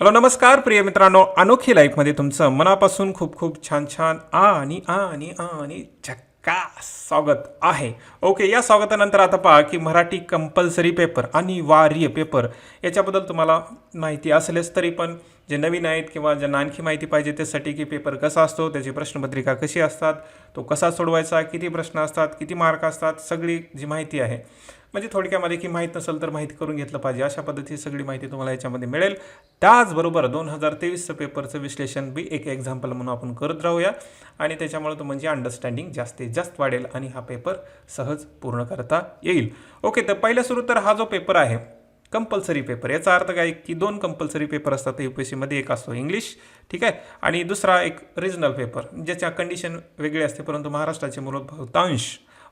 Hello नमस्कार प्रिय मित्रांनो. अनोखी लाईफमध्ये तुमचं मनापासून खूप खूप छान छान आणि आणि आणि झक्का स्वागत आहे. ओके या स्वागतानंतर आता पहा की मराठी कंपल्सरी पेपर अनिवार्य पेपर याच्याबद्दल तुम्हाला माहिती असेलच तरी पण जे नवीन आहेत किंवा ज्यांना आणखी माहिती पाहिजे त्यासाठी की पेपर कसा असतो त्याची प्रश्नपत्रिका कशी असतात तो कसा सोडवायचा किती प्रश्न असतात किती मार्क असतात सगळी जी माहिती आहे. म्हणजे थोडक्यामध्ये की माहीत नसेल तर माहिती करून घेतलं पाहिजे. अशा पद्धतीची सगळी माहिती तुम्हाला याच्यामध्ये मिळेल. त्याचबरोबर दोन हजार तेवीसचं पेपरचं विश्लेषण बी एक एक्झाम्पल म्हणून आपण करत राहूया. आणि त्याच्यामुळे तो म्हणजे अंडरस्टँडिंग जास्तीत जास्त वाढेल आणि हा पेपर सहज पूर्ण करता येईल. ओके तर पहिल्या सुरू तर हा जो पेपर आहे कंपल्सरी पेपर याचा अर्थ काय की दोन कंपल्सरी पेपर असतात यू पी एस सीमध्ये एक असतो इंग्लिश ठीक आहे? आणि दुसरा एक रिजनल पेपर ज्याच्या कंडिशन वेगळी असते परंतु महाराष्ट्राचे मूलभूत बहुतांश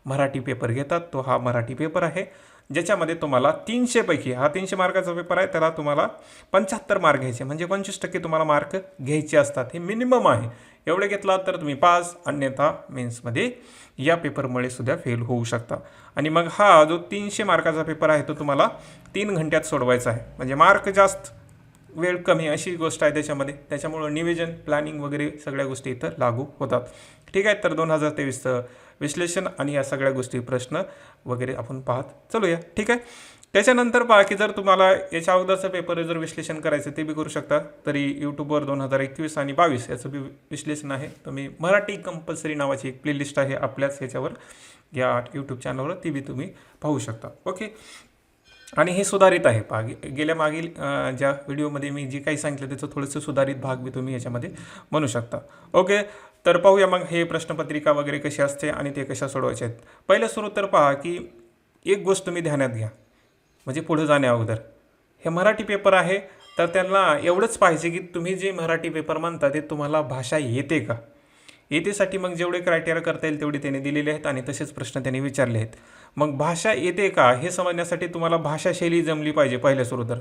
मराठी पेपर घेतात. तो हा मराठी पेपर आहे. ज्याच्यामध्ये तुम्हाला तीनशेपैकी हा तीनशे मार्काचा पेपर आहे. त्याला तुम्हाला पंच्याहत्तर मार्क घ्यायचे. म्हणजे पंचवीस टक्के तुम्हाला मार्क घ्यायचे असतात. हे मिनिमम आहे. एवढे घेतला तर तुम्ही पास अन्यथा मेन्समध्ये या पेपरमुळे सुद्धा फेल होऊ शकता. आणि मग हा जो तीनशे मार्काचा पेपर आहे तो तुम्हाला तीन घंट्यात सोडवायचा आहे. म्हणजे मार्क जास्त वेळ कमी अशी गोष्ट आहे त्याच्यामध्ये. त्याच्यामुळं निवेदन प्लॅनिंग वगैरे सगळ्या गोष्टी इथं लागू होतात. ठीक आहे तर दोन हजार तेवीसचं विश्लेषण आणि या सगळ्या गोष्टी प्रश्न वगैरे आपण पाहत चालूया. ठीक आहे? त्याच्यानंतर पहा की जर तुम्हाला याच्या अगोदरचं पेपर जर विश्लेषण करायचं ते बी करू शकता. तरी यूट्यूबवर दोन हजार एकवीस आणि बावीस याचं बी विश्लेषण आहे. तुम्ही मराठी कंपल्सरी नावाची एक प्लेलिस्ट आहे आपल्याच ह्याच्यावर. या यूट्यूब चॅनलवर ती बी तुम्ही पाहू शकता. ओके आणि हे सुधारित आहे. पहा गेल्या मागील ज्या व्हिडिओमध्ये मी जे काही सांगितलं त्याचं थोडंसं सुधारित भाग बी तुम्ही याच्यामध्ये म्हणू शकता. ओके तर पाहूया मग हे प्रश्नपत्रिका वगैरे कशी असते आणि ते कशा सोडवायचे आहेत. पहिलं सुरू तर पहा की एक गोष्ट तुम्ही ध्यानात घ्या. म्हणजे पुढे जाण्या अगोदर. हे मराठी पेपर आहे तर त्यांना एवढंच पाहिजे की तुम्ही जे मराठी पेपर म्हणता ते तुम्हाला भाषा येते का? येतेसाठी मग जेवढे क्रायटेरिया करता येईल तेवढे त्यांनी दिलेले आहेत आणि तसेच प्रश्न त्यांनी विचारले आहेत. मग भाषा येते का हे समजण्यासाठी तुम्हाला भाषाशैली जमली पाहिजे पहिल्या सुरू तर.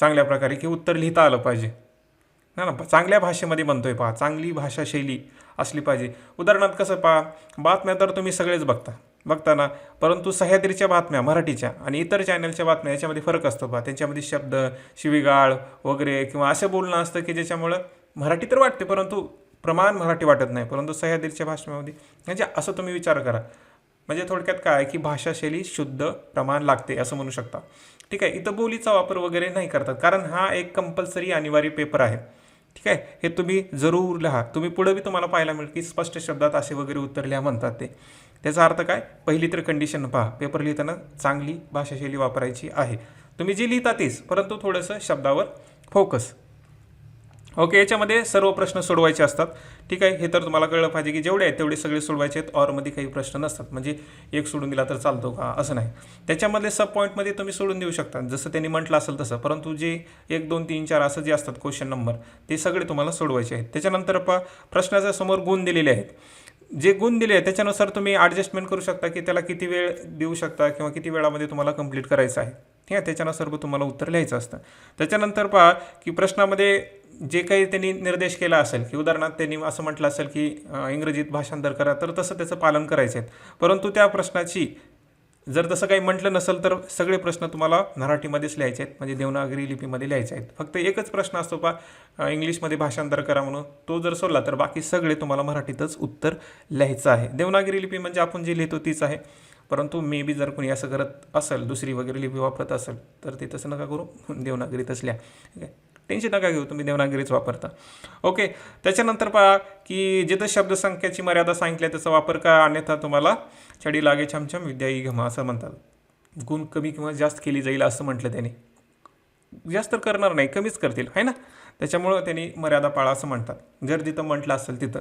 चांगल्या प्रकारे की उत्तर लिहिता आलं पाहिजे. ना ना चांगल्या भाषेमध्ये म्हणतोय पहा चांगली भाषाशैली असली पाहिजे. उदाहरणार्थ कसं पहा बातम्या तर तुम्ही सगळेच बघता. बघता ना परंतु सह्याद्रीच्या बातम्या मराठीच्या आणि इतर चॅनलच्या बातम्या याच्यामध्ये फरक असतो पहा. त्यांच्यामध्ये शब्द शिवीगाळ वगैरे किंवा असं बोलणं असतं की ज्याच्यामुळं मराठी तर वाटते परंतु प्रमाण मराठी वाटत नाही. परंतु सह्याद्रीच्या भाषेमध्ये म्हणजे असं तुम्ही विचार करा. म्हणजे थोडक्यात काय की भाषाशैली शुद्ध प्रमाण लागते असं म्हणू शकता. ठीक आहे इथं बोलीचा वापर वगैरे नाही करतात. कारण हा एक कंपल्सरी अनिवार्य पेपर आहे. ठीक आहे? हे तुम्ही जरूर लिहा. तुम्ही पुढं बी तुम्हाला पाहायला मिळेल की स्पष्ट शब्दात असे वगैरे उत्तर लिहा म्हणतात ते. त्याचा अर्थ काय? पहिली तर कंडिशन पहा. पेपर लिहिताना चांगली भाषाशैली वापरायची आहे. तुम्ही जी लिहिता तेच परंतु थोडंसं शब्दावर फोकस ओके याच्यामध्ये सर्व प्रश्न सोडवायचे असतात. ठीक आहे हे तर तुम्हाला कळलं पाहिजे की जेवढे आहेत तेवढे सगळे सोडवायचे आहेत. ऑरमध्ये काही प्रश्न नसतात. म्हणजे एक सोडून दिला तर चालतो का? असं नाही. त्याच्यामधले सब पॉईंटमध्ये तुम्ही सोडून देऊ शकता. जसं त्यांनी म्हटलं असेल तसं. परंतु जे एक दोन तीन चार असं जे असतात क्वेश्चन नंबर ते सगळे तुम्हाला सोडवायचे आहेत. त्याच्यानंतर प प्रश्नाच्या समोर गुण दिलेले आहेत. जे गुण दिले आहेत त्याच्यानुसार तुम्ही ॲडजस्टमेंट करू शकता की त्याला किती वेळ देऊ शकता किंवा किती वेळामध्ये तुम्हाला कंप्लीट करायचं आहे. ठीक आहे त्याच्यानुसार तुम्हाला उत्तर लिहायचं असतं. त्याच्यानंतर पहा की प्रश्नामध्ये जे काही त्यांनी निर्देश केला असेल की उदाहरणार्थ त्यांनी असं म्हटलं असेल की इंग्रजीत भाषांतर करा तर तसं त्याचं पालन करायचं आहे. परंतु त्या प्रश्नाची जर तसं काही म्हटलं नसेल तर सगळे प्रश्न तुम्हाला मराठीमध्येच लिहायचे आहेत. म्हणजे देवनागरी लिपीमध्ये लिहायचे आहेत. फक्त एकच प्रश्न असतो पा इंग्लिशमध्ये भाषांतर करा म्हणून. तो जर सोडला तर बाकी सगळे तुम्हाला मराठीतच उत्तर लिहायचं आहे. देवनागरी लिपी म्हणजे आपण जी लिहितो तीच आहे. परंतु मे बी जर कोणी असं करत असेल दुसरी वगैरे लिपी वापरत असेल तर ते तसं नका करू. देवनागरीतच लिहा. ठीक आहे टेन्शन नका घेऊ तुम्ही देवनागरीच वापरता. ओके त्याच्यानंतर पहा की जिथं शब्दसंख्याची मर्यादा सांगितली आहे त्याचा वापर का अन्यथा तुम्हाला छडी लागे छमछम विद्या ई घमा असं म्हणतात. गुण कमी किंवा जास्त केली जाईल असं म्हटलं त्याने. जास्त करणार नाही कमीच करतील आहे ना? त्याच्यामुळं त्यांनी मर्यादा पाळा असं म्हणतात. जर जिथं म्हटलं असेल तिथं.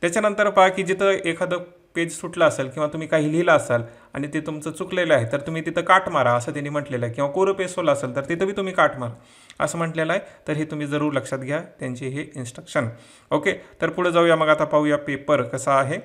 त्याच्यानंतर पहा की जिथं एखादं पेज सुटलं असेल किंवा तुम्ही काही लिहिलं असाल आणि ते तुमचं चुकलेलं आहे तर तुम्ही तिथं काट मारा असं त्यांनी म्हटलेलं आहे. किंवा कोरं पेज सोडलं असेल तर तिथं बी तुम्ही काट मारा असं म्हटलेलं आहे. तर हे तुम्ही जरूर लक्षात घ्या त्यांचे हे इन्स्ट्रक्शन ओके तर पुढे जाऊया मग आता पाहूया पेपर कसा आहे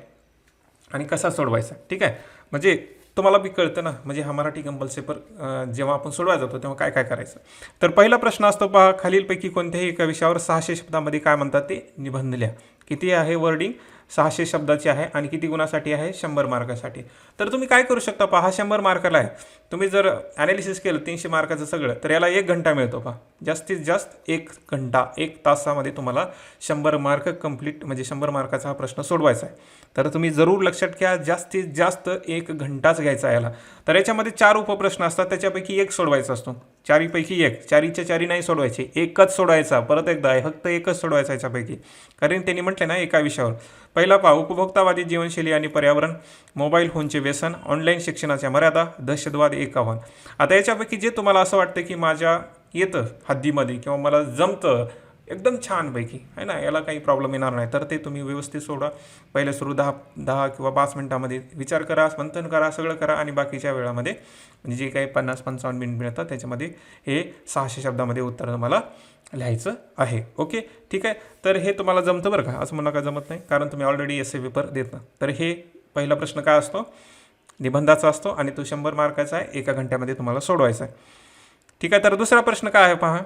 आणि कसा सोडवायचा. ठीक आहे? म्हणजे तुम्हाला बी कळतं ना म्हणजे हा मराठी कंपल्सेपर पेपर जेव्हा आपण सोडवायला जातो तेव्हा काय काय करायचं. तर पहिला प्रश्न असतो पहा खालीलपैकी कोणत्याही एका विषयावर सहाशे शब्दामध्ये काय म्हणतात ते? निबंध लिहा. किती आहे वर्डिंग सहाशे शब्दाची आहे आणि किती गुणासाठी आहे? शंभर मार्कासाठी. तर तुम्ही काय करू शकता पहा हा शंभर मार्काला आहे. तुम्ही जर ॲनालिसिस केलं तीनशे मार्काचं सगळं तर याला एक घंटा मिळतो पहा. जास्तीत जास्त एक घंटा एक तासामध्ये तुम्हाला शंभर मार्क कंप्लीट म्हणजे शंभर मार्काचा हा प्रश्न सोडवायचा आहे. तर तुम्ही जरूर लक्षात घ्या जास्तीत जास्त एक घंटाच घ्यायचा याला. तर याच्यामध्ये चार उपप्रश्न असतात त्याच्यापैकी एक सोडवायचा असतो. चारीपैकी एक. चारीच्या चारी नाही सोडवायचे. एकच सोडवायचा. परत एकदा. आहे फक्त एकच सोडवायचा याच्यापैकी. कारण त्यांनी म्हटले ना एका विषयावर. पहिला पहा उपभोक्तावादी जीवनशैली आणि पर्यावरण. मोबाईल फोनचे व्यसन. ऑनलाईन शिक्षणाच्या मर्यादा. दहशतवाद एक आव्हान आता याच्यापैकी जे तुम्हाला असं वाटतं की माझ्या येतं हद्दीमध्ये किंवा मला जमतं एकदम छानपैकी आहे ना? याला काही प्रॉब्लेम येणार नाही. तर ते तुम्ही व्यवस्थित सोडा. पहिले सुरू दहा दहा किंवा पाच मिनटामध्ये विचार करा मंथन करा सगळं करा आणि बाकीच्या वेळामध्ये म्हणजे जे काही पन्नास पंचावन्न मिनिट मिळतात त्याच्यामध्ये हे सहाशे शब्दामध्ये उत्तर तुम्हाला लिहायचं आहे. ओके? ठीक आहे? तर हे तुम्हाला जमतं बरं का? असं म्हणा का जमत नाही. कारण तुम्ही ऑलरेडी एस ए पेपर देत ना. तर हे पहिला प्रश्न काय असतो? निबंधाचा असतो आणि तो शंभर मार्काचा आहे एका घंट्यामध्ये तुम्हाला सोडवायचा आहे. ठीक आहे? तर दुसरा प्रश्न काय आहे पहा.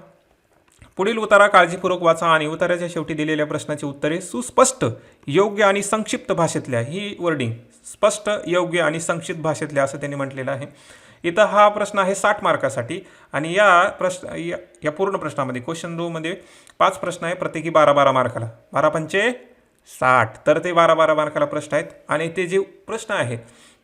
पुढील उतारा काळजीपूर्वक वाचा आणि उताराच्या शेवटी दिलेल्या प्रश्नाची उत्तरे सुस्पष्ट योग्य आणि संक्षिप्त भाषेतल्या ही वर्डिंग स्पष्ट योग्य आणि संक्षिप्त भाषेतल्या असं त्यांनी म्हटलेलं आहे. इथं हा प्रश्न आहे साठ मार्कासाठी आणि या प्रश्न या या पूर्ण प्रश्नामध्ये क्वेश्चन दोमध्ये पाच प्रश्न आहे प्रत्येकी बारा बारा मार्काला. बारा पंचे साठ. तर ते बारा बारा मार्काला प्रश्न आहेत आणि ते जे प्रश्न आहेत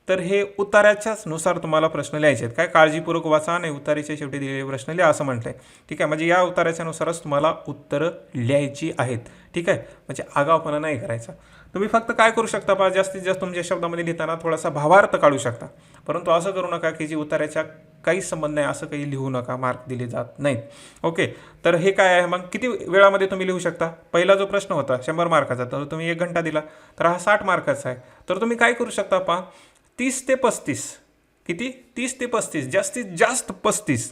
तर हे उताराच्याच नुसार तुम्हाला प्रश्न लिहायचे आहेत. काय काळजीपूर्वक वाचा आणि उतारीच्या शेवटी दिलेले प्रश्न लिहा असं म्हटलं आहे ठीक आहे म्हणजे या उताराच्या नुसारच तुम्हाला उत्तरं लिहायची आहेत. ठीक आहे म्हणजे आगावपणा नाही करायचा. तुम्ही फक्त काय करू शकता पहा जास्तीत जास्त तुमच्या शब्दामध्ये लिहिताना थोडासा भावार्थ काढू शकता. परंतु असं करू नका की जी उताराच्या काहीच संबंध नाही असं काही लिहू नका मार्क दिले जात नाहीत. ओके तर हे काय आहे? मग किती वेळामध्ये तुम्ही लिहू शकता? पहिला जो प्रश्न होता शंभर मार्काचा तर तुम्ही एक घंटा दिला. तर हा साठ मार्काचा आहे. तर तुम्ही काय करू शकता पहा तीस ते पस्तीस. किती? तीस ते पस्तीस. जास्तीत जास्त पस्तीस.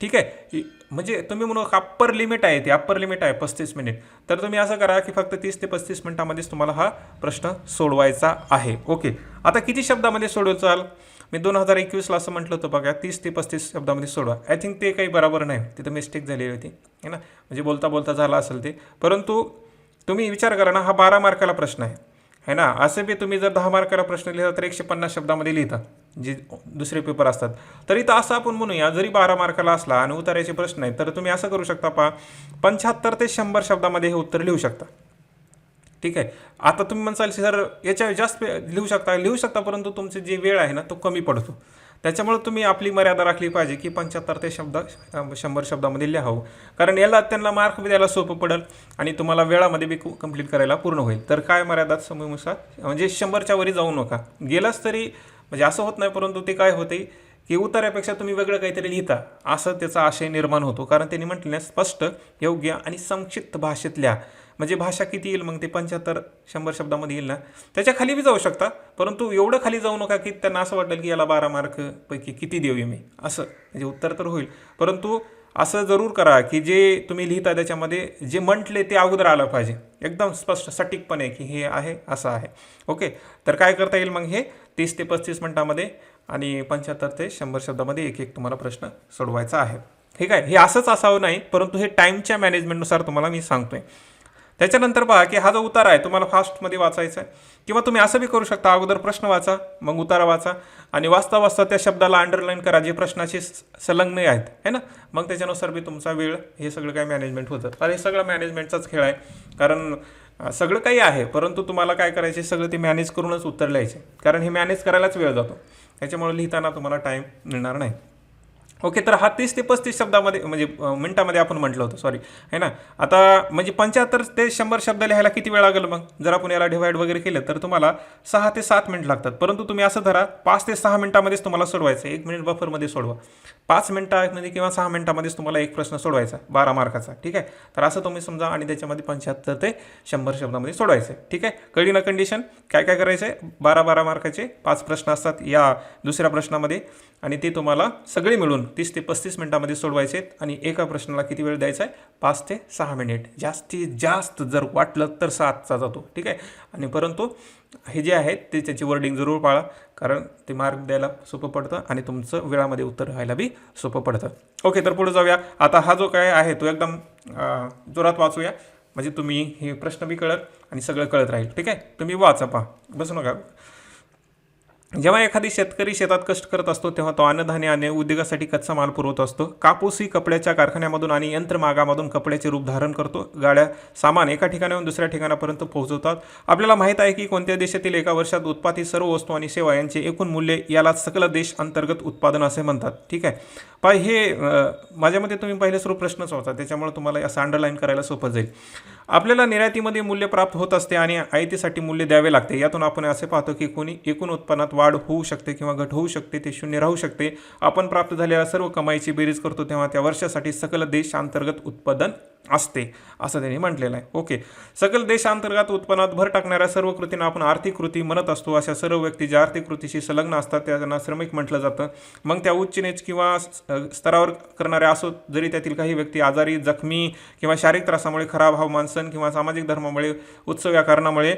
ठीक आहे? म्हणजे तुम्ही म्हणू अप्पर लिमिट आहे ते. अप्पर लिमिट आहे पस्तीस मिनिट तर तुम्ही असं करा की फक्त तीस ते पस्तीस मिनिटामध्येच तुम्हाला हा प्रश्न सोडवायचा आहे. ओके आता किती शब्दामध्ये सोडवाल मी दोन हजार एकवीसला असं म्हटलं होतं बघा तीस ते पस्तीस शब्दामध्ये सोडवा. आय थिंक ते काही बरोबर नाही. तिथं मिस्टेक झालेली होती. है ना? म्हणजे बोलता बोलता झाला असेल ते. परंतु तुम्ही विचार करा ना हा बारा मार्काला प्रश्न आहे. है ना? असं बी तुम्ही जर दहा मार्काला प्रश्न लिहिला तर एकशे पन्नास शब्दामध्ये लिहिता जे दुसरे पेपर असतात. तरी तर असं आपण म्हणूया जरी बारा मार्काला असला आणि उतारायचे प्रश्न आहेत तर तुम्ही असं करू शकता पहा पंच्याहत्तर ते शंभर शब्दामध्ये हे उत्तर लिहू शकता. ठीक आहे? आता तुम्ही म्हणसाल सर याच्या जास्त लिहू शकता. लिहू शकता परंतु तुमचे जे वेळ आहे ना तो कमी पडतो. त्याच्यामुळे तुम्ही आपली मर्यादा राखली पाहिजे की पंच्याहत्तर ते शब्द शंभर शब्दामध्ये लिहावं. कारण याला त्यांना मार्क द्यायला सोपं पडेल आणि तुम्हाला वेळामध्ये बी कंप्लीट करायला पूर्ण होईल. तर काय मर्यादा समयनुसार म्हणजे शंभरच्या वरी जाऊ नका. गेलाच तरी म्हणजे असं होत नाही परंतु ते काय होते की उतार्यापेक्षा तुम्ही वेगळं काहीतरी लिहिता. असं त्याचा आशय निर्माण होतो. कारण त्यांनी म्हटलं स्पष्ट योग्य आणि संक्षिप्त भाषेतल्या म्हणजे भाषा किती येईल? मग ते पंच्याहत्तर शंभर शब्दामध्ये येईल ना. त्याच्याखाली बी जाऊ शकता. परंतु एवढं खाली जाऊ नका की त्यांना असं वाटेल की याला बारा मार्कपैकी किती देऊ मी? असं म्हणजे उत्तर तर होईल. परंतु असं जरूर करा की जे तुम्ही लिहिता त्याच्यामध्ये जे म्हटले ते अगोदर आलं पाहिजे. एकदम स्पष्ट सटीकपणे की हे आहे असं आहे. ओके? तर काय करता येईल मग हे? तीस ते पस्तीस मिनटामध्ये आणि पंच्याहत्तर ते शंभर शब्दामध्ये एक एक तुम्हाला प्रश्न सोडवायचा आहे. ठीक आहे हे असंच असावं नाही परंतु हे टाईमच्या मॅनेजमेंटनुसार तुम्हाला मी सांगतोय. त्याच्यानंतर पहा की हा जो उतारा आहे तुम्हाला फास्टमध्ये वाचायचा आहे किंवा तुम्ही असं बी करू शकता अगोदर प्रश्न वाचा मग उतारा वाचा. आणि वाचता वाचता त्या शब्दाला अंडरलाईन करा जे प्रश्नाशी संलग्न आहेत है ना? मग त्याच्यानुसार बी तुमचा वेळ हे सगळं काय मॅनेजमेंट होतं. तर हे सगळं मॅनेजमेंटचाच खेळ आहे. कारण सगळं काही आहे परंतु तुम्हाला काय करायचे सगळं ते मॅनेज करूनच उत्तर लिहायचे कारण हे मॅनेज करायलाच वेळ जातो. त्याच्यामुळे लिहिताना तुम्हाला टाईम मिळणार नाही. ओके तर हा तीस ते पस्तीस शब्दामध्ये म्हणजे मिनटामध्ये आपण म्हटलं होतं सॉरी है ना? आता म्हणजे पंच्याहत्तर ते शंभर शब्द लिहायला किती वेळ लागेल मग? जर आपण याला डिवाईड वगैरे केलं तर तुम्हाला सहा ते सात मिनिट लागतात. परंतु तुम्ही असं धरा पाच ते सहा मिनिटामध्येच तुम्हाला सोडवायचं एक मिनिट बफरमध्ये सोडवा. पाच मिनटामध्ये किंवा सहा मिनटामध्येच तुम्हाला एक प्रश्न सोडवायचा बारा मार्काचा ठीक आहे? तर असं तुम्ही समजा आणि त्याच्यामध्ये पंच्याहत्तर ते शंभर शब्दामध्ये सोडवायचं आहे ठीक आहे? कळली ना कंडिशन काय काय करायचं आहे? बारा बारा मार्काचे पाच प्रश्न असतात या दुसऱ्या प्रश्नामध्ये आणि ते तुम्हाला सगळे मिळून तीस ते पस्तीस मिनिटामध्ये सोडवायचे आहेत आणि एका प्रश्नाला किती वेळ द्यायचा आहे? पाच ते सहा मिनिट. जास्तीत जास्त जर वाटलं तर सातचा जातो ठीक आहे? आणि परंतु हे जे आहेत ते त्याची वर्डिंग जरूर पाळा कारण ते मार्क द्यायला सोपं पडतं आणि तुमचं वेळामध्ये उत्तर राहायला बी सोपं पडतं. ओके तर पुढे जाऊया. आता हा जो काय आहे तो एकदम जोरात वाचूया. म्हणजे तुम्ही हे प्रश्न बी कळत आणि सगळं कळत राहील. ठीक आहे? तुम्ही वाचा पहा. बसू नका. जेव्हा एखादी शेतकरी शेतात कष्ट करत असतो तेव्हा तो अन्नधान्य आणि उद्योगासाठी कच्चा माल पुरवत असतो. कापूस ही कपड्याच्या कारखान्यामधून आणि यंत्रमागामधून कपड्याचे रूप धारण करतो. गाड्या सामान एका ठिकाणाहून दुसऱ्या ठिकाणापर्यंत पोहोचवतात. आपल्याला माहीत आहे की कोणत्या देशातील एका वर्षात उत्पादित सर्व वस्तू आणि सेवा यांचे एकूण मूल्य याला सकल देश अंतर्गत उत्पादन असे म्हणतात. ठीक आहे? पाय हे माझ्यामध्ये माझ्या मते तुम्ही पहिले सर्व प्रश्नच होता त्याच्यामुळे तुम्हाला असं अंडरलाईन करायला सोपं जाईल. आपल्याला निर्यातीमध्ये मूल्य प्राप्त होत असते आणि आयातीसाठी मूल्य द्यावे लागते. यातून आपण असे पाहतो की कोणी एकूण उत्पन्नात वाढ होऊ शकते किंवा घट होऊ शकते ते शून्य राहू शकते. आपण प्राप्त झालेल्या सर्व कमाईची बेरीज करतो तेव्हा त्या वर्षासाठी सकल देशांतर्गत उत्पादन असते असं त्यांनी म्हटलेलं आहे. ओके. सकल देशांतर्गत उत्पन्नात भर टाकणाऱ्या सर्व कृतींना आपण आर्थिक कृती म्हणत असतो. अशा सर्व व्यक्ती ज्या आर्थिक कृतीशी संलग्न असतात त्यांना श्रमिक म्हटलं जातं. मग त्या उच्च नेच किंवा स्तरावर करणाऱ्या असो जरी त्यातील काही व्यक्ती आजारी जखमी किंवा शारीरिक त्रासामुळे खराब हवामान सण किंवा सामाजिक धर्मामुळे उत्सव या कारणामुळे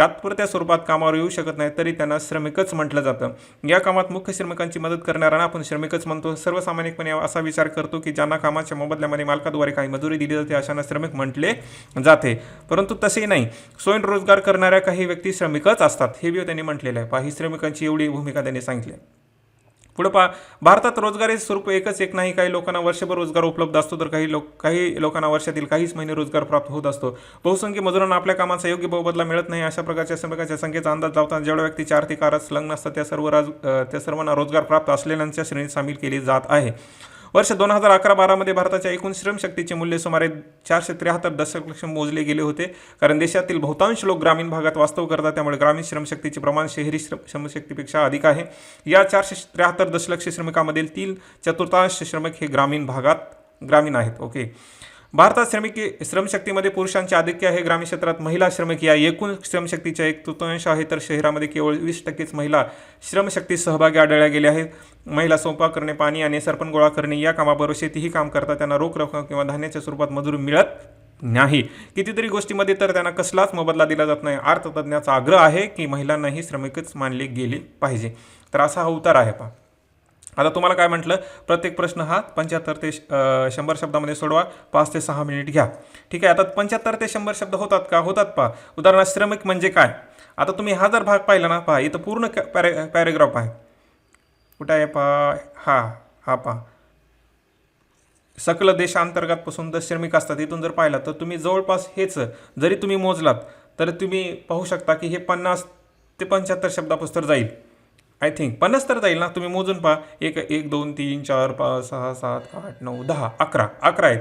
तात्पुरत्या स्वरूपात कामावर येऊ शकत नाही तरी त्यांना श्रमिकच म्हटलं जातं. या कामात मुख्य श्रमिकांची मदत करणाऱ्यांना आपण श्रमिकच म्हणतो. सर्वसामान्यपणे असा विचार करतो की ज्यांना कामाच्या मोबदल्यामध्ये मालकाद्वारे काही मजुरी दिली जाते अशांना श्रमिक म्हटले जाते. परंतु तसे नाही. स्वयंरोजगार करणाऱ्या काही व्यक्ती श्रमिकच असतात हे बी त्यांनी म्हटलेलं आहे. पहा ही श्रमिकांची एवढी भूमिका त्यांनी सांगितली आहे. पुढं पहा भारतात रोजगाराचे स्वरूप एकच एक नाही. काही लोकांना वर्षभर रोजगार उपलब्ध असतो तर काही लोक काही लोकांना वर्षातील काहीच महिने रोजगार प्राप्त होत असतो. बहुसंख्य मजुरांना आपल्या कामाचा योग्य बहुबदला मिळत नाही. अशा प्रकारच्या प्रकारच्या संख्येचा अंदाज लावताना जेवढ्या व्यक्तीच्या आर्थिक आरात संलग्न असतात त्या सर्व राज त्या सर्वांना रोजगार प्राप्त असलेल्यांच्या श्रेणीत सामील केली जात आहे. वर्ष दोन हजार अकरा बारामध्ये भारताच्या एकूण श्रमशक्तीचे मूल्य सुमारे चारशे त्र्याहत्तर दशलक्ष मोजले गेले होते. कारण देशातील बहुतांश लोक ग्रामीण भागात वास्तव करतात त्यामुळे ग्रामीण श्रमशक्तीचे प्रमाण शहरी श्रम श्रमशक्तीपेक्षा अधिक आहे. या चारशे त्र्याहत्तर दशलक्ष श्रमिकामधील तीन चतुर्थांश श्रमिक हे ग्रामीण भागात ग्रामीण आहेत. ओके. भारतात श्रमिक श्रमशक्तीमध्ये पुरुषांचे आधिक्य आहे. ग्रामीण क्षेत्रात महिला श्रमिक या एकूण श्रमशक्तीच्या एक तृतीयांश आहे. तर शहरामध्ये केवळ वीस टक्केच महिला श्रमशक्ती सहभागी आढळल्या गेल्या आहेत. महिला स्वयंपाक करणे पाणी आणि सरपण गोळा करणे या कामाबरोबर शेतीही काम करतात. त्यांना रोख रक्कम किंवा धान्याच्या स्वरूपात मजूर मिळत नाही. कितीतरी गोष्टीमध्ये तर त्यांना कसलाच मोबदला दिला जात नाही. अर्थतज्ञाचा आग्रह आहे की महिलांनाही श्रमिकच मानले गेले पाहिजे. तर असा हा उतार आहे पहा. आता तुम्हाला काय म्हटलं? प्रत्येक प्रश्न हा पंच्याहत्तर ते शंभर शब्दामध्ये सोडवा. पाच ते सहा मिनिट घ्या. ठीक आहे? आता पंच्याहत्तर ते शंभर शब्द होतात का? होतात पहा. उदाहरणार्थ श्रमिक म्हणजे काय? आता तुम्ही हा जर भाग पाहिला ना पहा इथं पूर्ण पॅरे पॅरेग्राफ आहे. कुठं आहे पहा? हा हा पहा. सकल देशांतर्गतपासून जर श्रमिक असतात इथून जर पाहिलं तर तुम्ही जवळपास हेच जरी तुम्ही मोजलात तर तुम्ही पाहू शकता की हे पन्नास ते पंच्याहत्तर शब्दापुस्तर जाईल. आय थिंक पन्नास तर जाईल ना? तुम्ही मोजून पहा. एक एक दोन तीन चार पाच सहा सात आठ नऊ दहा अकरा. अकरा आहेत.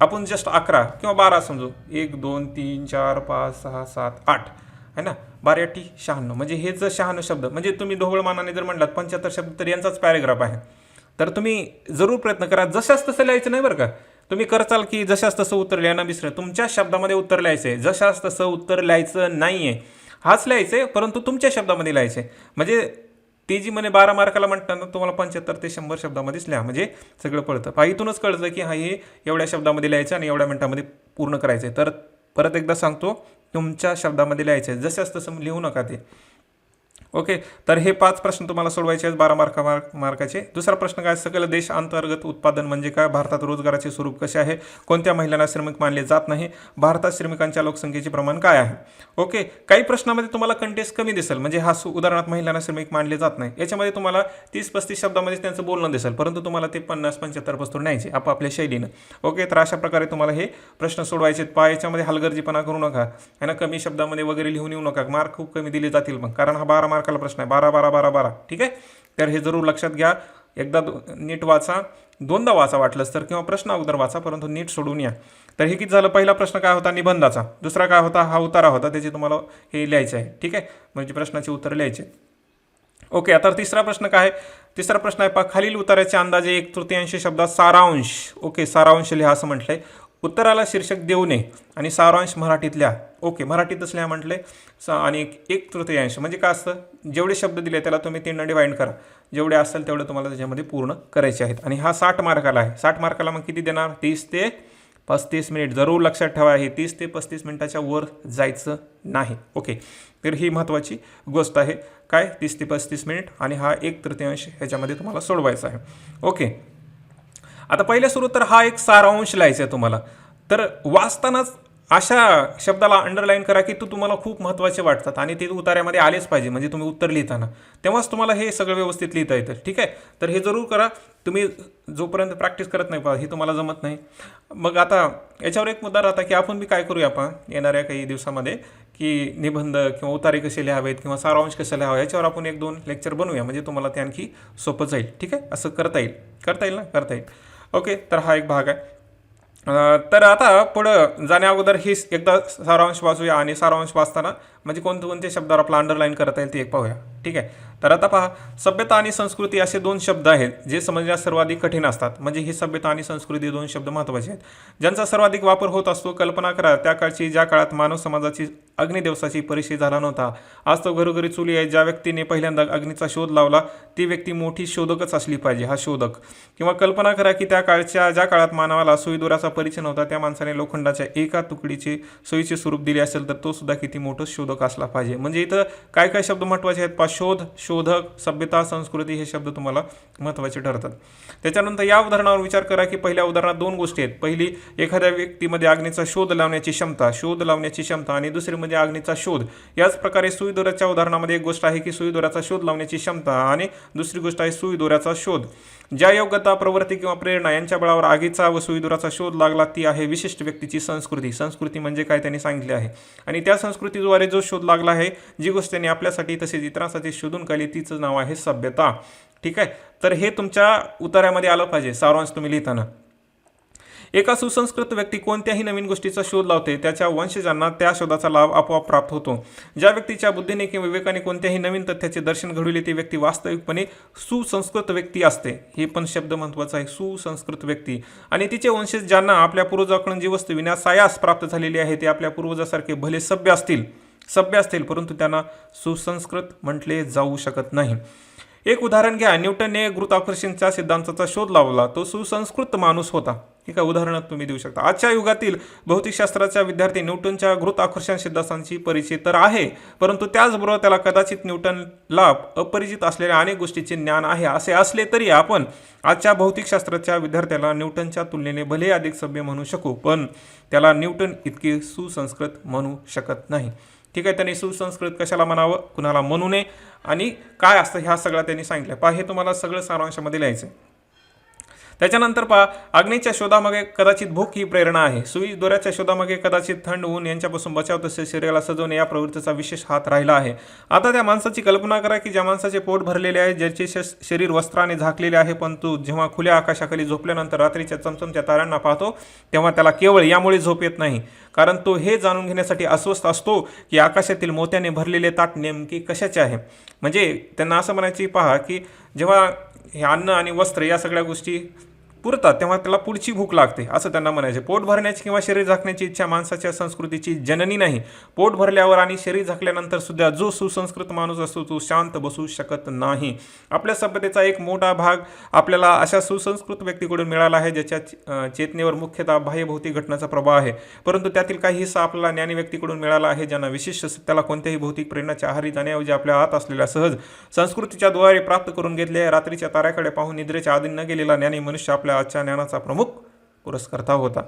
आपण जस्ट अकरा किंवा बारा समजू. एक दोन तीन चार पाच सहा सात आठ. है ना? बाराठी शहाण्णव. म्हणजे हे जर शहाण्णव शब्द. म्हणजे तुम्ही ढोबळमानाने जर म्हणलात पंच्याहत्तर शब्द तर यांचाच पॅरेग्राफ आहे. तर तुम्ही जरूर प्रयत्न करा. जशाच तसं लिहायचं नाही बरं का? तुम्ही करचाल की जशाच तसं उत्तर लिहायला मिसर तुमच्या शब्दामध्ये उत्तर लिहायचं आहे जशाच तसं उत्तर लिहायचं नाही आहे हाच लिहायचं आहे परंतु तुमच्या शब्दामध्ये लिहायचं आहे म्हणजे ते जी म्हणे बारा मार्काला म्हणताना तुम्हाला पंच्याहत्तर ते शंभर शब्दामध्येच लिहा. म्हणजे सगळं पळतं. पहा इथूनच कळतं की हा हे एवढ्या शब्दामध्ये लिहायचं आणि एवढ्या मिनटामध्ये पूर्ण करायचं आहे तर परत एकदा सांगतो तुमच्या शब्दामध्ये लिहायचं आहे जशाच तसं लिहू नका ते. ओके तर हे पाच प्रश्न तुम्हाला सोडवायचे आहेत बारा मार्का मार्क मार्काचे. दुसरा प्रश्न काय? सकल देश अंतर्गत उत्पादन म्हणजे काय? भारतात रोजगाराचे स्वरूप कसे आहे? कोणत्या महिलांना श्रमिक मानले जात नाही? भारतात श्रमिकांच्या लोकसंख्येचे प्रमाण काय आहे? ओके काही प्रश्नामध्ये तुम्हाला कंटेस्ट कमी दिसेल. म्हणजे हा सु- उदाहरणार्थ महिलांना श्रमिक मानले जात नाही. याच्यामध्ये तुम्हाला तीस पस्तीस शब्दामध्ये त्यांचं बोलणं दिसेल. परंतु तुम्हाला ते पन्नास पंच्याहत्तर पस्तूर न्यायचे आपापल्या शैलीनं. ओके तर अशा प्रकारे तुम्हाला हे प्रश्न सोडवायचे आहेत. पहा याच्यामध्ये हलगर्जीपणा करू नका. ह्यानं कमी शब्दामध्ये वगैरे लिहून येऊ नका. मार्क खूप कमी दिले जातील मग. कारण हा बारा मार्क मार्काला प्रश्न आहे. बारा बारा बारा बारा. ठीक आहे? तर हे जरूर लक्षात घ्या. एकदा नीट वाचा. दोनदा वाचा वाटलंच तर किंवा प्रश्न अगोदर वाचा परंतु नीट सोडून या. तर हे किती झालं? पहिला प्रश्न काय होता? निबंधाचा. दुसरा काय होता? हा उतारा होता. त्याचे तुम्हाला हे लिहायचं आहे. ठीक आहे? म्हणजे प्रश्नाचे उत्तर लिहायचे ओके आता तिसरा प्रश्न काय? आहे? तिसरा प्रश्न आहे पा खालील उताराचे अंदाजे एक तृतीयांश शब्दात सारांश. ओके सारांश लिहा असं म्हटलंय. उत्तराला शीर्षक देऊ नये आणि सारांश मराठीतल्या ओके मराठीतच असल्या म्हटले स आणि एक- एक तृतीयांश म्हणजे काय असतं? जेवढे शब्द दिले त्याला तुम्ही तीन डिवाइड करा. जेवढे असेल तेवढे तुम्हाला त्याच्यामध्ये पूर्ण करायचे आहेत. आणि हा साठ मार्काला आहे. साठ मार्काला मग किती देणार? तीस ते पस्तीस मिनिट. जरूर लक्षात ठेवा हे तीस ते पस्तीस मिनिटाच्या वर जायचं नाही. ओके तर ही महत्त्वाची गोष्ट आहे. काय? तीस ते पस्तीस मिनिट आणि हा एक तृतीयांश ह्याच्यामध्ये तुम्हाला सोडवायचा आहे. ओके आता पहिल्या सुरू तर हा एक सारांश लिहायचा आहे तुम्हाला. तर वाचतानाच अशा शब्दाला अंडरलाईन करा की तो तुम्हाला खूप महत्त्वाचे वाटतात आणि ते उतार्यामध्ये आलेच पाहिजे म्हणजे तुम्ही उत्तर लिहिताना. तेव्हाच तुम्हाला हे सगळं व्यवस्थित लिहिता येतं. ठीक आहे? तर हे जरूर करा. तुम्ही जोपर्यंत प्रॅक्टिस करत नाही पहा हे तुम्हाला जमत नाही. मग आता याच्यावर एक मुद्दा राहता की आपण बी काय करूया आपण येणाऱ्या काही दिवसामध्ये की निबंध किंवा उतारे कसे लिहावेत किंवा सारांश कसे लिहावं याच्यावर आपण एक दोन लेक्चर बनवूया. म्हणजे तुम्हाला ते आणखी सोपं जाईल. ठीक आहे? असं करता येईल. करता येईल ना? करता येईल. ओके तर हा एक भाग आहे. तर आता पुढं जाण्या अगोदर ही एकदा सारांश वाचूया आणि सारांश वाचताना म्हणजे कोणते कोणते शब्दावर आपला अंडरलाईन करता येईल ते एक पाहूया. ठीक आहे? तर आता पहा सभ्यता आणि संस्कृती असे दोन शब्द आहेत जे समजण्यास सर्वाधिक कठीण असतात. म्हणजे ही सभ्यता आणि संस्कृती दोन शब्द महत्त्वाचे आहेत. ज्यांचा सर्वाधिक वापर होत असतो कल्पना करा त्या काळची ज्या काळात मानव समाजाची अग्निदिवसाची परिचय झाला नव्हता. आज तो घरोघरी चुली आहे ज्या व्यक्तीने पहिल्यांदा अग्नीचा शोध लावला ती व्यक्ती मोठी शोधकच असली पाहिजे हा शोधक. किंवा कल्पना करा की त्या काळच्या ज्या काळात मानवाला सुईदुराचा परिचय नव्हता त्या माणसाने लोखंडाच्या एका तुकडीचे सोयीचे स्वरूप दिले असेल तर तो सुद्धा किती मोठं शोधक असला पाहिजे. म्हणजे इथं काय काय शब्द महत्त्वाचे आहेत? पा शोध शोध शोधक सभ्यता संस्कृती हे शब्द तुम्हाला महत्त्वाचे ठरतात. त्याच्यानंतर या उदाहरणावर विचार करा की पहिल्या उदाहरणात दोन गोष्टी आहेत. पहिली एखाद्या व्यक्तीमध्ये अग्नीचा शोध लावण्याची क्षमता. शोध लावण्याची क्षमता आणि दुसरी म्हणजे अग्नीचा शोध. याच प्रकारे सुईदोराच्या उदाहरणामध्ये एक गोष्ट आहे की सुईदोराचा शोध लावण्याची क्षमता आणि दुसरी गोष्ट आहे सुईदोराचा शोध. ज्या योग्यता प्रवृत्ती किंवा प्रेरणा यांच्या बळावर आगीचा व सुईदुराचा शोध लागला ती आहे विशिष्ट व्यक्तीची संस्कृती. संस्कृती म्हणजे काय त्यांनी सांगितले आहे? आणि त्या संस्कृतीद्वारे जो शोध लागला आहे जी गोष्ट त्यांनी आपल्यासाठी तसेच इतरांसाठी शोधून काढली तिचं नाव आहे सभ्यता. ठीक आहे? तर हे तुमच्या उतार्यामध्ये आलं पाहिजे सारांश तुम्ही लिहिताना. एका सुसंस्कृत व्यक्ती कोणत्याही नवीन गोष्टीचा शोध लावते त्याच्या वंशजांना त्या शोधाचा लाभ आपोआप प्राप्त होतो. ज्या व्यक्तीच्या बुद्धीने किंवा विवेकाने कोणत्याही नवीन तथ्याचे दर्शन घडविले ती व्यक्ती वास्तविकपणे सुसंस्कृत व्यक्ती असते. हे पण शब्द महत्त्वाचा आहे सुसंस्कृत व्यक्ती. आणि तिचे वंशज ज्यांना आपल्या पूर्वजाकडून जी वस्तू विनासायास प्राप्त झालेली आहे ते आपल्या पूर्वजासारखे भले सभ्य असतील सभ्य असतील परंतु त्यांना सुसंस्कृत म्हटले जाऊ शकत नाही. एक उदाहरण घ्या. न्यूटनने गुरुत्वाकर्षणच्या सिद्धांताचा शोध लावला. तो सुसंस्कृत माणूस होता. ठीक काय उदाहरण तुम्ही देऊ शकता. आजच्या युगातील भौतिकशास्त्राच्या विद्यार्थी न्यूटनच्या गुरुत्वाकर्षण सिद्धांतांची परिचय तर आहे परंतु त्याचबरोबर त्याला कदाचित न्यूटनला अपरिचित असलेल्या अनेक गोष्टीचे ज्ञान आहे. असे असले तरी आपण आजच्या भौतिकशास्त्राच्या विद्यार्थ्याला न्यूटनच्या तुलनेने भले अधिक सभ्य म्हणू शकू पण त्याला न्यूटन इतके सुसंस्कृत म्हणू शकत नाही. ठीक आहे त्यांनी सुसंस्कृत कशाला म्हणावं? कुणाला म्हणू नये. आणि काय असतं ह्या सगळ्या त्यांनी सांगितलं पहा हे तुम्हाला सगळं सारांशामध्ये लिहायचं आहे त्याच्यानंतर पहा अग्नीच्या शोधामागे कदाचित भूक ही प्रेरणा आहे. सुई दोऱ्याच्या शोधामागे कदाचित थंड ऊन यांच्यापासून बचाव तसेच शरीराला सजवणे या प्रवृत्तीचा विशेष हात राहिला आहे. आता त्या माणसाची कल्पना करा की ज्या माणसाचे पोट भरलेले आहे ज्याचे शरीर वस्त्राने झाकलेले आहे पण तो जेव्हा खुल्या आकाशाखाली झोपल्यानंतर रात्रीच्या चमचमच्या ताऱ्यांना पाहतो तेव्हा त्याला केवळ यामुळे झोप येत नाही. कारण तो हे जाणून घेण्यासाठी अस्वस्थ असतो की आकाशातील मोत्याने भरलेले ताट नेमके कशाचे आहे. म्हणजे त्यांना असं म्हणायची पहा की जेव्हा हे अन्न आणि वस्त्र या सगळ्या गोष्टी पुरतात तेव्हा त्याला पुढची भूक लागते असं त्यांना म्हणायचे. पोट भरण्याची किंवा शरीर झाकण्याची इच्छा माणसाच्या संस्कृतीची जननी नाही. पोट भरल्यावर आणि शरीर झाकल्यानंतर सुद्धा जो सुसंस्कृत माणूस असतो तो शांत बसू शकत नाही. आपल्या सभ्यतेचा एक मोठा भाग आपल्याला अशा सुसंस्कृत व्यक्तीकडून मिळाला आहे ज्याच्या चेतनेवर मुख्यतः बाह्यभौतिक घटनाचा प्रभाव आहे. परंतु त्यातील काही हिस्सा आपल्याला ज्ञानी व्यक्तीकडून मिळाला आहे ज्यांना विशिष्ट सत्याला कोणत्याही भौतिक प्रेरणाच्या आहारी जाण्याऐवजी आपल्या आत असलेल्या सहज संस्कृतीच्या द्वारे प्राप्त करून घेतले रात्रीच्या ताऱ्याकडे पाहून निद्रेच्या आधी न गेलेला ज्ञानी मनुष्य आपल्या आजच्या ज्ञानाचा प्रमुख पुरस्कर्ता होता.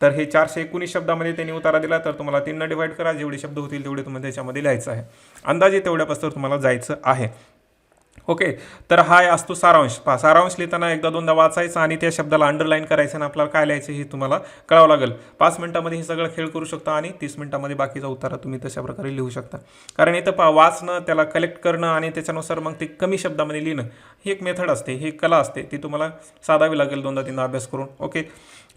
तर हे चारशे एकोणीस शब्दामध्ये त्यांनी उतारा दिला तर तुम्हाला तीननं डिवाईड करा. जेवढे शब्द होतील तेवढे तुम्हाला त्याच्यामध्ये लिहायचं आहे. अंदाजे तेवढ्यापासून तुम्हाला जायचं आहे. ओके तर हा असतो सारांश. पहा सारांश लिहिताना एकदा दोनदा वाचायचं आणि त्या शब्दाला अंडरलाईन करायचं आणि आपल्याला काय लिहायचं हे तुम्हाला कळावं लागेल. पाच मिनिटामध्ये हे सगळं खेळ करू शकता आणि तीस मिनिटामध्ये बाकीचा उतारा तुम्ही तशा प्रकारे लिहू शकता. कारण इथं पहा वाचणं त्याला कलेक्ट करणं आणि त्याच्यानुसार मग ते कमी शब्दामध्ये लिहिणं ही एक मेथड असते ही एक कला असते ती तुम्हाला साधावी लागेल दोनदा तीनदा अभ्यास करून ओके?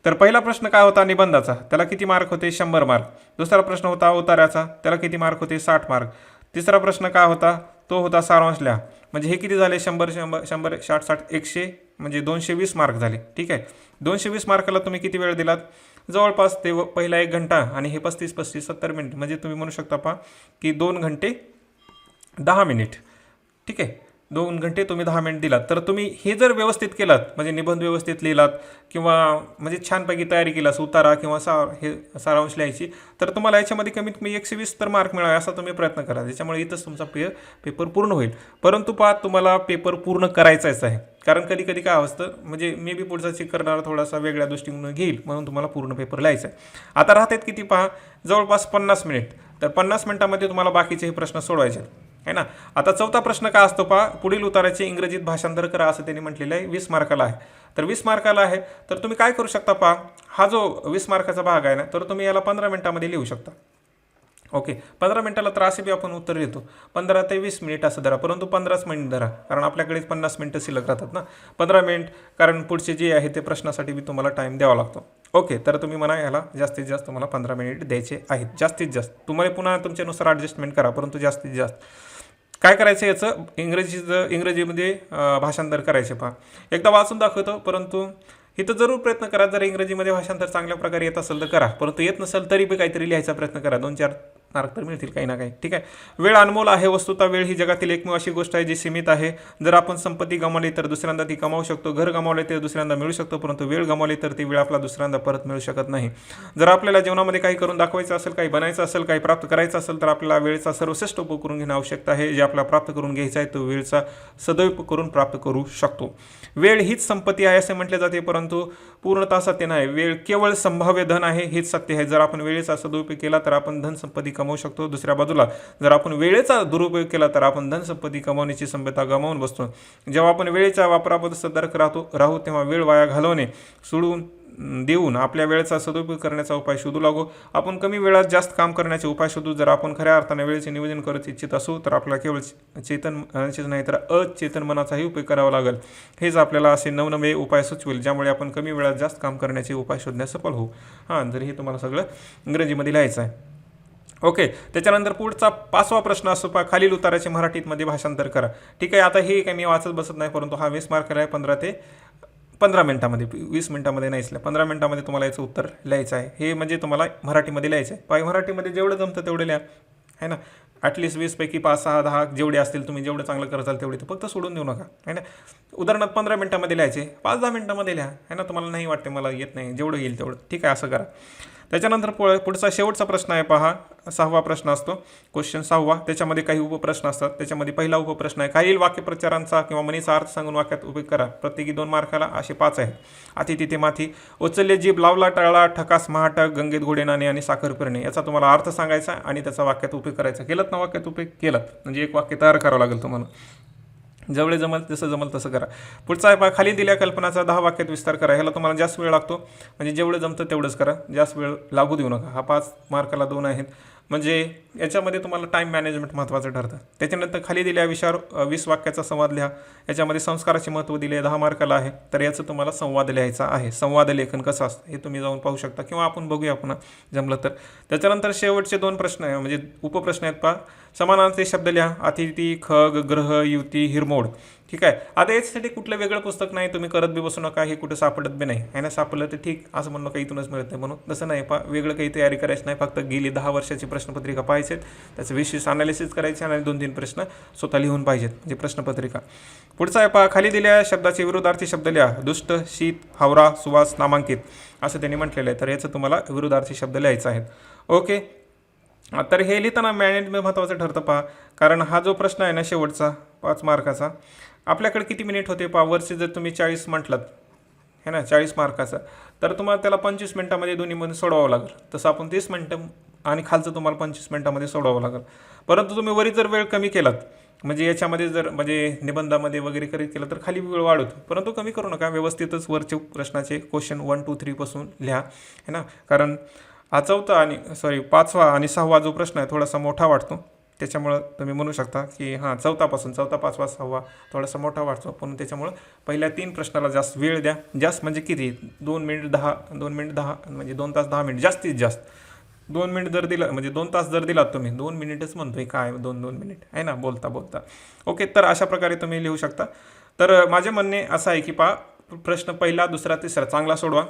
तर पहिला प्रश्न काय होता निबंधाचा? त्याला किती मार्क होते? शंभर मार्क. दुसरा प्रश्न होता उतार्याचा त्याला किती मार्क होते? साठ मार्क. तिसरा प्रश्न काय होता? तो होता सारांश लिहा म्हणजे हे किती झाले? शंभर शंभर शंभर साठ साठ एकशे म्हणजे दोनशे वीस मार्क झाले. ठीक आहे? दोनशे वीस मार्काला तुम्ही किती वेळ दिलात? जवळपास ते पहिला एक घंटा आणि हे पस्तीस पस्तीस सत्तर मिनिट. म्हणजे तुम्ही म्हणू शकता पहा की दोन घंटे दहा मिनिट. ठीक आहे? दोन घंटे तुम्ही दहा मिनिट दिलात. तर तुम्ही हे जर व्यवस्थित केलात म्हणजे निबंध व्यवस्थित लिहिलात किंवा म्हणजे छानपैकी तयारी केलास उतारा किंवा सा हे सारांश लिहायची तर तुम्हाला याच्यामध्ये कमीत कमी एकशे वीस तर मार्क मिळावे असा तुम्ही प्रयत्न करा. त्याच्यामुळे इथंच तुमचा पे पेपर पूर्ण होईल. परंतु पहा तुम्हाला पेपर पूर्ण करायचाच आहे. कारण कधी कधी काय असतं म्हणजे मे बी पुढचा चेक करणारा थोडासा वेगळ्या दृष्टीनं घेईल म्हणून तुम्हाला पूर्ण पेपर लिहायचा आहे. आता राहतात किती पहा जवळपास पन्नास मिनिट. तर पन्नास मिनिटामध्ये तुम्हाला बाकीचे हे प्रश्न सोडवायचे आहेत. आहे ना? आता चौथा प्रश्न काय असतो पहा? पुढील उताराचे इंग्रजीत भाषांतर करा असं त्यांनी म्हटलेलं आहे. वीस मार्काला आहे. तर वीस मार्काला आहे. तर तुम्ही काय करू शकता पहा? हा जो वीस मार्काचा भाग आहे ना तर तुम्ही याला पंधरा मिनिटामध्ये लिहू शकता. ओके. पंधरा मिनिटाला तर असे बी आपण उत्तर देतो. पंधरा ते वीस मिनिट असं धरा. परंतु पंधराच मिनिट धरा. कारण आपल्याकडे पन्नास मिनिटं शिल्लक राहतात ना. पंधरा मिनिट कारण पुढचे जे आहे ते प्रश्नासाठी बी तुम्हाला टाईम द्यावा लागतो. ओके. तर तुम्ही म्हणा याला जास्तीत जास्त तुम्हाला पंधरा मिनिट द्यायचे आहेत. जास्तीत जास्त. तुम्हाला पुन्हा तुमच्यानुसार ॲडजस्टमेंट करा परंतु जास्तीत जास्त. काय करायचं याचं? इंग्रजीचं इंग्रजीमध्ये भाषांतर करायचे पहा. एकदा वाचून दाखवतो परंतु इथं जरूर प्रयत्न करा. जर इंग्रजीमध्ये भाषांतर चांगल्या प्रकारे येत असेल तर करा. परंतु येत नसेल तरी बी काहीतरी लिहायचा प्रयत्न करा. दोन चार मार्क तर मिळतील काही ना काही. ठीक आहे? वेळ अनमोल आहे वस्तुता वेळ ही जगातील एकमेव अशी गोष्ट आहे जी सीमित आहे. जर आपण संपत्ती गमावली तर दुसऱ्यांदा ती कमावू शकतो. घर गमावले तर दुसऱ्यांदा मिळू शकतो परंतु वेळ गमावली तर ती वेळ आपला दुसऱ्यांदा परत मिळू शकत नाही. जर आपल्याला जीवनामध्ये काही करून दाखवायचं असेल काही बनायचं असेल काही प्राप्त करायचं असेल तर आपल्याला वेळेचा सर्वश्रेष्ठ उपयोग करून घेणं आवश्यकता आहे. जे आपल्याला प्राप्त करून घ्यायचं आहे तो वेळचा सदैव करून प्राप्त करू शकतो. वेळ हीच संपत्ती आहे असे म्हटले जाते परंतु पूर्णतः सत्य नाही. वेळ केवळ संभाव्य धन आहे हेच सत्य आहे. जर आपण वेळेचा सदुपयोग केला तर आपण धनसंपत्ती कमवू शकतो. दुसऱ्या बाजूला जर आपण वेळेचा दुरुपयोग केला तर आपण धनसंपत्ती कमवण्याची संभ्यता गमावून बसतो. जेव्हा आपण वेळेच्या वापराबद्दल सतर्क राहतो राहू तेव्हा वेळ वाया घालवणे सोडून देऊन आपल्या वेळेचा सदुपयोग करण्याचा उपाय शोधू लागू. आपण कमी वेळात जास्त काम करण्याचे उपाय शोधू. जर आपण खऱ्या अर्थाने वेळेचे नियोजन करत इच्छित असू तर आपल्याला केवळ चेतन मनाचेच नाही तर अचेतन मनाचाही उपयोग करावा लागेल. हेच आपल्याला असे नवनवे उपाय सुचवेल ज्यामुळे आपण कमी वेळात जास्त काम करण्याचे उपाय शोधण्यास सफल होऊ. हां जर हे तुम्हाला सगळं इंग्रजीमध्ये लिहायचं आहे. ओके त्याच्यानंतर पुढचा पाचवा प्रश्न असतो पा खालील उताराचे मराठीमध्ये भाषांतर करा. ठीक आहे आता हे काही मी वाचत बसत नाही परंतु हा वीस मार्क आहे पंधरा ते पंधरा मिनटामध्ये वीस मिनटामध्ये नाहीच लिहा पंधरा मिनटामध्ये तुम्हाला याचं उत्तर लिहायचं आहे. हे म्हणजे तुम्हाला मराठीमध्ये लिहायचं आहे. पाय मराठीमध्ये जेवढं जमतं तेवढं लिहा. है ना? ॲटलिस्ट वीसपैकी पाच सहा दहा जेवढे असतील तुम्ही जेवढं चांगलं करताल तेवढे ते फक्त सोडून देऊ नका. है ना? उदाहरणार्थ पंधरा मिनटामध्ये लिहायचे. पाच दहा मिनटामध्ये लिहा. है ना? तुम्हाला नाही वाटते मला येत नाही. जेवढं येईल तेवढं. ठीक आहे असं करा. त्याच्यानंतर पुढ पुढचा शेवटचा प्रश्न आहे पहा सहावा प्रश्न असतो. क्वेश्चन सहावा त्याच्यामध्ये काही उपप्रश्न असतात. त्याच्यामध्ये पहिला उपप्रश्न आहे काही वाक्यप्रचारांचा किंवा मनीचा अर्थ सांगून वाक्यात उपयोग करा. प्रत्येकी दोन मार्काला असे पाच आहेत. अति तिथे माथी उचलले जीभ लावला टळला ठकास महाटक गंगेत घोडे नाणे आणि साखर फिरणे याचा तुम्हाला अर्थ सांगायचा आणि त्याचा वाक्यात उपयोग करायचा. केलं ना वाक्यात उपयोग केलात. म्हणजे एक वाक्य तयार करावं लागेल तुम्हाला. जवळ जमल जसं जमल तसं करा. पुढचा आहे पहा खाली दिल्या कल्पनाचा दहा वाक्यात विस्तार करा. ह्याला तुम्हाला जास्त वेळ लागतो. म्हणजे जेवढं जमतं तेवढंच करा. जास्त वेळ लागू देऊ नका. हा पाच मार्काला दोन आहेत. म्हणजे याच्यामध्ये तुम्हाला टाईम मॅनेजमेंट महत्त्वाचं ठरतं. त्याच्यानंतर खाली दिल्या विषयावर वीस वाक्याचा संवाद लिहा. याच्यामध्ये संस्काराचे महत्त्व दिले दहा मार्काला आहे. तर याचं तुम्हाला संवाद लिहायचा आहे. संवाद लेखन कसं असतं हे तुम्ही जाऊन पाहू शकता. किंवा आपण बघूया पुन्हा जमलं तर. त्याच्यानंतर शेवटचे दोन प्रश्न आहे. म्हणजे उपप्रश्न आहेत पहा. समानार्थी शब्द लिहा. अतिथी खग ग्रह युती हिरमोड. ठीक आहे? आता याच्यासाठी कुठलं वेगळं पुस्तक नाही तुम्ही करत बी बसू नका हे कुठं सापडत बी नाही. आहे ना सापडलं तर ठीक असं म्हणणं काही इथूनच मिळत नाही म्हणून. तसं नाही पा वेगळं काही तयारी करायची नाही फक्त गेली दहा वर्षाची प्रश्नपत्रिका पाहायचे त्याचं विशेष अनालिसिस करायचे आणि दोन तीन प्रश्न स्वतः लिहून पाहिजेत म्हणजे प्रश्नपत्रिका. पुढचा आहे पहा खाली दिल्या शब्दाचे विरोधार्थी शब्द लिहा. दुष्ट शीत हावरा सुवास नामांकित. असं त्यांनी म्हटलेलं आहे. तर याचं तुम्हाला विरोधार्थी शब्द लिहायचं आहेत. ओके? तर हे लिहिताना मॅनेजमेंट महत्त्वाचं ठरतं पहा. कारण हा जो प्रश्न आहे ना शेवटचा पाच मार्काचा आपल्याकडे किती मिनिट होते पहा? वरचे जर तुम्ही चाळीस म्हटलात है ना चाळीस मार्काचा तर तुम्हाला त्याला पंचवीस मिनटामध्ये दोन्हीमध्ये सोडवावं लागेल. तसं आपण तीस मिनटं आणि खालचं तुम्हाला पंचवीस मिनटामध्ये सोडवावं लागेल. परंतु तुम्ही वरी जर वेळ कमी केलात म्हणजे याच्यामध्ये जर म्हणजे निबंधामध्ये वगैरे करीत केलं तर खाली वेळ वाढवतो. परंतु कमी करू नका व्यवस्थितच वरचे प्रश्नाचे क्वेश्चन वन टू थ्रीपासून लिहा है ना. कारण हा चौथा आणि सॉरी पाचवा आणि सहावा जो प्रश्न आहे थोडासा मोठा वाटतो. त्याच्यामुळं तुम्ही म्हणू शकता की हां चौथापासून चौथा पाचवा सहावा थोडासा मोठा वाटतो. पण त्याच्यामुळं पहिल्या तीन प्रश्नाला जास्त वेळ द्या. जास्त म्हणजे किती? दोन मिनिट दहा दोन मिनिट दहा म्हणजे दोन तास दहा मिनिट. जास्तीत जास्त. दोन मिनिट जर दिलं म्हणजे दोन तास जर दिलात तुम्ही दोन मिनिटच म्हणतोय काय दोन दोन मिनिट आहे ना बोलता बोलता. ओके तर अशा प्रकारे तुम्ही लिहू शकता. तर माझे म्हणणे असं आहे की पा प्रश्न पहिला दुसरा तिसरा चांगला सोडवा.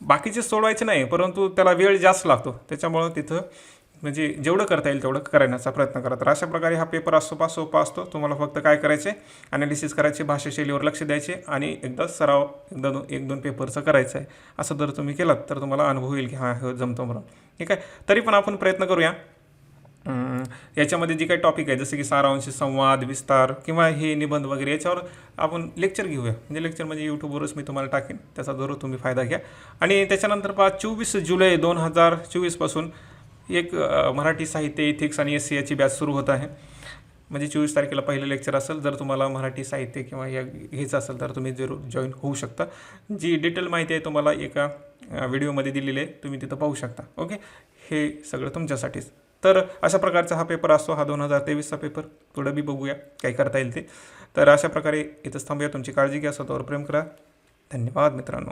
बाकीचे सोडवायचे नाही परंतु त्याला वेळ जास्त लागतो. त्याच्यामुळं तिथं म्हणजे जेवढं करता येईल तेवढं करण्याचा प्रयत्न करा तर अशा प्रकारे हा पेपर असतोपास सोपा असतो. तुम्हाला फक्त काय करायचे ॲनालिसिस करायचे भाषाशैलीवर लक्ष द्यायचे आणि एकदा सराव एकदा दोन एक दोन पेपरचं करायचं आहे असं जर तुम्ही केलात तर तुम्हाला अनुभव येईल की हां हे जमतो म्हणून. ठीक आहे? तरी पण आपण प्रयत्न करूया. याच्यामध्ये जे काही टॉपिक आहे जसं की सारांश संवाद विस्तार किंवा हे निबंध वगैरे याच्यावर आपण लेक्चर घेऊया. म्हणजे लेक्चर म्हणजे यूट्यूबवरच मी तुम्हाला टाकेन. त्याचा जरूर तुम्ही फायदा घ्या. आणि त्याच्यानंतर पहा चोवीस जुलै दोन हजार चोवीसपासून एक मराठी साहित्य इथिक्स आणि एस सी याची बॅच सुरू होत आहे. म्हणजे चोवीस तारखेला पहिलं लेक्चर असेल जर तुम्हाला मराठी साहित्य किंवा या घ्यायचं असेल तर तुम्ही जरूर जॉईन होऊ शकता. जी डिटेल माहिती आहे तुम्हाला एका व्हिडिओमध्ये दिलेली आहे तुम्ही तिथं पाहू शकता. ओके हे सगळं तुमच्यासाठीच. तर अशा प्रकारचा हा पेपर असतो हा दोन हजार तेवीसचा पेपर पुढं बी बघूया काय करता येईल ते. तर अशा प्रकारे इथंच थांबूया. तुमची काळजी घ्या स्वतःवर प्रेम करा. धन्यवाद मित्रांनो.